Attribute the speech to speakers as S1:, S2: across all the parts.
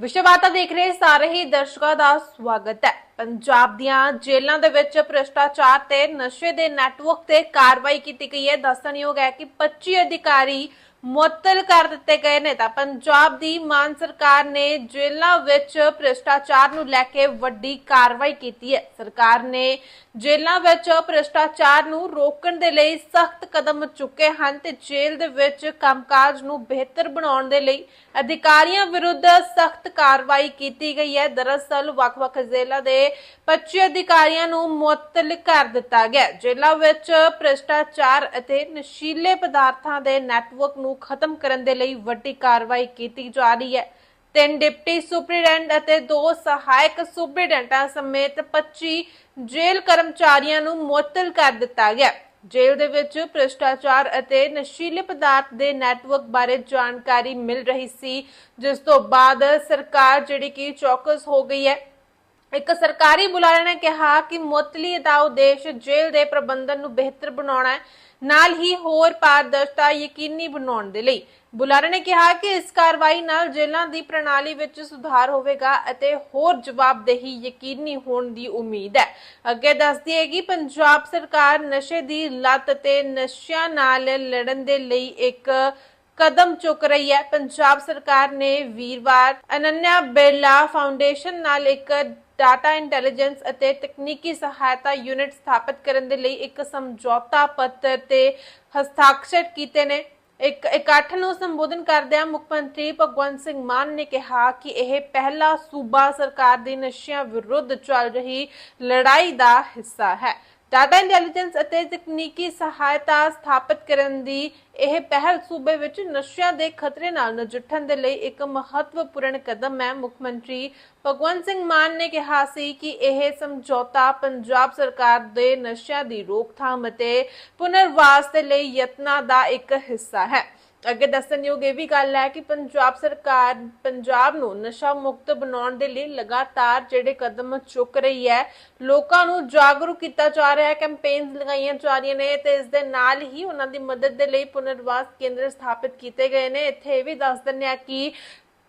S1: ਵਿਸ਼ਵਾਤਾ ਦੇਖ ਰਹੇ ਸਾਰੇ ਹੀ ਦਰਸ਼ਕਾਂ ਦਾ ਸਵਾਗਤ ਹੈ। ਪੰਜਾਬ ਦੀਆਂ ਜੇਲ੍ਹਾਂ ਦੇ ਵਿੱਚ ਭ੍ਰਿਸ਼ਟਾਚਾਰ ਤੇ ਨਸ਼ੇ ਦੇ ਨੈਟਵਰਕ ਤੇ ਕਾਰਵਾਈ ਕੀਤੀ ਗਈ ਹੈ। ਦੱਸਣਯੋਗ ਹੈ ਕਿ 25 ਅਧਿਕਾਰੀ ਮੁਅੱਤਲ ਕਰ ਦਿੱਤੇ ਗਏ ਨੇ ਤਾਂ ਪੰਜਾਬ ਦੀ ਮਾਨ ਸਰਕਾਰ ਨੇ ਜੇਲ੍ਹਾਂ ਵਿੱਚ ਭ੍ਰਿਸ਼ਟਾਚਾਰ ਨੂੰ ਲੈ ਕੇ ਵੱਡੀ ਕਾਰਵਾਈ ਕੀਤੀ ਹੈ ਸਰਕਾਰ ਨੇ ਜੇਲ੍ਹਾਂ ਵਿੱਚ ਭ੍ਰਿਸ਼ਟਾਚਾਰ ਨੂੰ ਰੋਕਣ ਦੇ ਲਈ ਸਖਤ ਕਦਮ ਚੁੱਕੇ ਹਨ ਤੇ ਜੇਲ੍ਹ ਦੇ ਵਿੱਚ ਕੰਮਕਾਜ ਨੂੰ ਬਿਹਤਰ ਬਣਾਉਣ ਦੇ ਲਈ ਅਧਿਕਾਰੀਆਂ ਵਿਰੁੱਧ ਸਖਤ ਕਾਰਵਾਈ ਕੀਤੀ ਗਈ ਹੈ ਦਰਅਸਲ ਵੱਖ-ਵੱਖ ਜ਼ਿਲ੍ਹਾ ਦੇ 25 ਅਧਿਕਾਰੀਆਂ ਨੂੰ ਮੁਅੱਤਲ ਕਰ ਦਿੱਤਾ ਗਿਆ ਹੈ। ਜੇਲ੍ਹਾਂ ਵਿੱਚ ਭ੍ਰਿਸ਼ਟਾਚਾਰ ਅਤੇ ਨਸ਼ੀਲੇ ਪਦਾਰਥਾਂ ਦੇ ਨੈਟਵਰਕ ਨੂੰ ਖਤਮ ਕਰਨ ਦੇ ਲਈ ਵੱਡੀ ਕਾਰਵਾਈ ਕੀਤੀ ਜਾ ਰਹੀ ਹੈ। ਤਿੰਨ ਡਿਪਟੀ ਸੁਪਰੀਡੈਂਟ ਅਤੇ ਦੋ ਸਹਾਇਕ ਸੁਪਰੀਡੈਂਟਾਂ ਸਮੇਤ 25 ਜੇਲ੍ਹ ਕਰਮਚਾਰੀਆਂ ਨੂੰ ਮੁਅੱਤਲ ਕਰ ਦਿੱਤਾ ਗਿਆ। ਜੇਲ੍ਹ ਦੇ ਵਿੱਚ ਭ੍ਰਿਸ਼ਟਾਚਾਰ ਅਤੇ ਨਸ਼ੀਲੇ ਪਦਾਰਥ ਦੇ ਨੈਟਵਰਕ ਬਾਰੇ ਜਾਣਕਾਰੀ ਮਿਲ ਰਹੀ ਸੀ, ਜਿਸ ਤੋਂ ਬਾਅਦ ਸਰਕਾਰ ਜਿਹੜੀ ਕਿ ਚੌਕਸ ਹੋ ਗਈ ਹੈ। ਇੱਕ ਸਰਕਾਰੀ ਬੁਲਾਰੇ ਨੇ ਕਿਹਾ ਕਿ ਮੁਅੱਤਲੀ ਦਾ ਉਦੇਸ਼ ਜੇਲ੍ਹ ਦੇ ਪ੍ਰਬੰਧਨ ਨੂੰ ਬਿਹਤਰ ਬਣਾਉਣਾ ਹੈ, ਨਾਲ ਹੀ ਹੋਰ ਪਾਰਦਰਸ਼ਤਾ ਯਕੀਨੀ ਬਣਾਉਣ ਦੇ ਲਈ। ਬੁਲਾਰੇ ਨੇ ਕਿਹਾ ਕਿ ਇਸ ਕਾਰਵਾਈ ਨਾਲ ਜੇਲ੍ਹਾਂ ਦੀ ਪ੍ਰਣਾਲੀ ਵਿੱਚ ਸੁਧਾਰ ਹੋਵੇਗਾ ਅਤੇ ਹੋਰ ਜਵਾਬਦੇਹੀ ਯਕੀਨੀ ਹੋਣ ਦੀ ਉਮੀਦ ਹੈ। ਅੱਗੇ ਦੱਸਦੀ ਹੈ ਕਿ ਪੰਜਾਬ ਸਰਕਾਰ ਨਸ਼ੇ ਦੀ ਲੱਤ ਤੇ ਨਸ਼ਿਆਂ ਨਾਲ ਲੜਨ ਦੇ ਲਈ ਇੱਕ ਕਦਮ ਚੁੱਕ ਰਹੀ ਹੈ। ਪੰਜਾਬ ਸਰਕਾਰ ਨੇ ਵੀਰਵਾਰ ਅਨੰਨਿਆ ਬਿਰਲਾ ਫਾਊਂਡੇਸ਼ਨ ਨਾਲ ਇੱਕ ਡਾਟਾ ਇੰਟੈਲੀਜੈਂਸ ਅਤੇ ਤਕਨੀਕੀ ਸਹਾਇਤਾ ਯੂਨਿਟ ਸਥਾਪਿਤ ਕਰਨ ਦੇ ਲਈ ਇੱਕ ਸਮਝੌਤਾ ਪੱਤਰ ਤੇ ਹਸਤਾਖਰ ਕੀਤੇ ਨੇ। ਇੱਕ ਇਕੱਠ ਨੂੰ ਸੰਬੋਧਨ ਕਰਦਿਆਂ ਮੁੱਖ ਮੰਤਰੀ ਭਗਵੰਤ ਸਿੰਘ ਮਾਨ ਨੇ ਕਿਹਾ ਕਿ ਇਹ ਪਹਿਲਾ ਸੂਬਾ ਸਰਕਾਰ ਦੀ ਨਸ਼ਿਆਂ ਵਿਰੁੱਧ ਚੱਲ ਰਹੀ ਲੜਾਈ ਦਾ ਹਿੱਸਾ ਹੈ। ਡਾਟਾ ਇੰਟੈਲੀਜੈਂਸ ਅਤੇ ਤਕਨੀਕੀ ਸਹਾਇਤਾ ਸਥਾਪਿਤ ਕਰਨ ਦੀ ਇਹ ਪਹਿਲ ਸੂਬੇ ਵਿੱਚ ਨਸ਼ਿਆਂ ਦੇ ਖਤਰੇ ਨਾਲ ਨਜਿੱਠਣ ਦੇ ਲਈ ਇੱਕ ਮਹੱਤਵਪੂਰਨ ਕਦਮ ਹੈ। ਮੁੱਖ ਮੰਤਰੀ ਭਗਵੰਤ ਸਿੰਘ ਮਾਨ ਨੇ ਕਿਹਾ ਸੀ ਕਿ ਇਹ ਸਮਝੌਤਾ ਪੰਜਾਬ ਸਰਕਾਰ ਦੇ ਨਸ਼ਿਆਂ ਦੀ ਰੋਕਥਾਮ ਅਤੇ ਪੁਨਰਵਾਸ ਦੇ ਲਈ ਯਤਨਾਂ ਦਾ ਇੱਕ ਹਿੱਸਾ ਹੈ। ਅੱਗੇ ਦੱਸਣਯੋਗ ਇਹ ਵੀ ਗੱਲ ਹੈ ਕਿ ਪੰਜਾਬ ਸਰਕਾਰ ਪੰਜਾਬ ਨੂੰ ਨਸ਼ਾ ਮੁਕਤ ਬਣਾਉਣ ਦੇ ਲਈ ਲਗਾਤਾਰ ਜਿਹੜੇ ਕਦਮ ਚੁੱਕ ਰਹੀ ਹੈ, ਲੋਕਾਂ ਨੂੰ ਜਾਗਰੂਕ ਕੀਤਾ ਜਾ ਰਿਹਾ ਹੈ ਕੈਂਪੇਨਸ ਲਗਾਈਆਂ ਜਾ ਰਹੀਆਂ ਨੇ ਤੇ ਇਸ ਦੇ ਨਾਲ ਹੀ ਉਹਨਾਂ ਦੀ ਮਦਦ ਦੇ ਲਈ ਪੁਨਰਵਾਸ ਕੇਂਦਰ ਸਥਾਪਿਤ ਕੀਤੇ ਗਏ ਨੇ। ਇੱਥੇ ਇਹ ਵੀ ਦੱਸ ਦਿੰਦੇ ਆ ਕਿ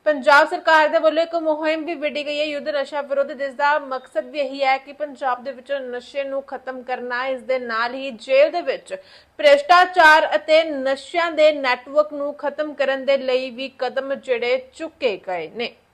S1: ਪੰਜਾਬ ਸਰਕਾਰ ਦੇ ਵੱਲੋਂ ਇੱਕ ਮੁਹਿੰਮ ਵੀ ਵਿੱਢੀ ਗਈ ਹੈ। ਯੁੱਧ ਨਸ਼ਾ ਵਿਰੁੱਧ ਜਿਸ ਦਾ ਮਕਸਦ ਵੀ ਇਹੀ ਹੈ ਕਿ ਪੰਜਾਬ ਦੇ ਵਿੱਚ ਨਸ਼ੇ ਨੂੰ ਖਤਮ ਕਰਨਾ, ਇਸ ਦੇ ਨਾਲ ਹੀ ਜੇਲ੍ਹ ਦੇ ਵਿੱਚ ਭ੍ਰਿਸ਼ਟਾਚਾਰ ਅਤੇ ਨਸ਼ਿਆਂ ਦੇ ਨੈਟਵਰਕ ਨੂੰ ਖਤਮ ਕਰਨ ਦੇ ਲਈ ਵੀ ਕਦਮ ਜਿਹੜੇ ਚੁੱਕੇ ਗਏ ਨੇ।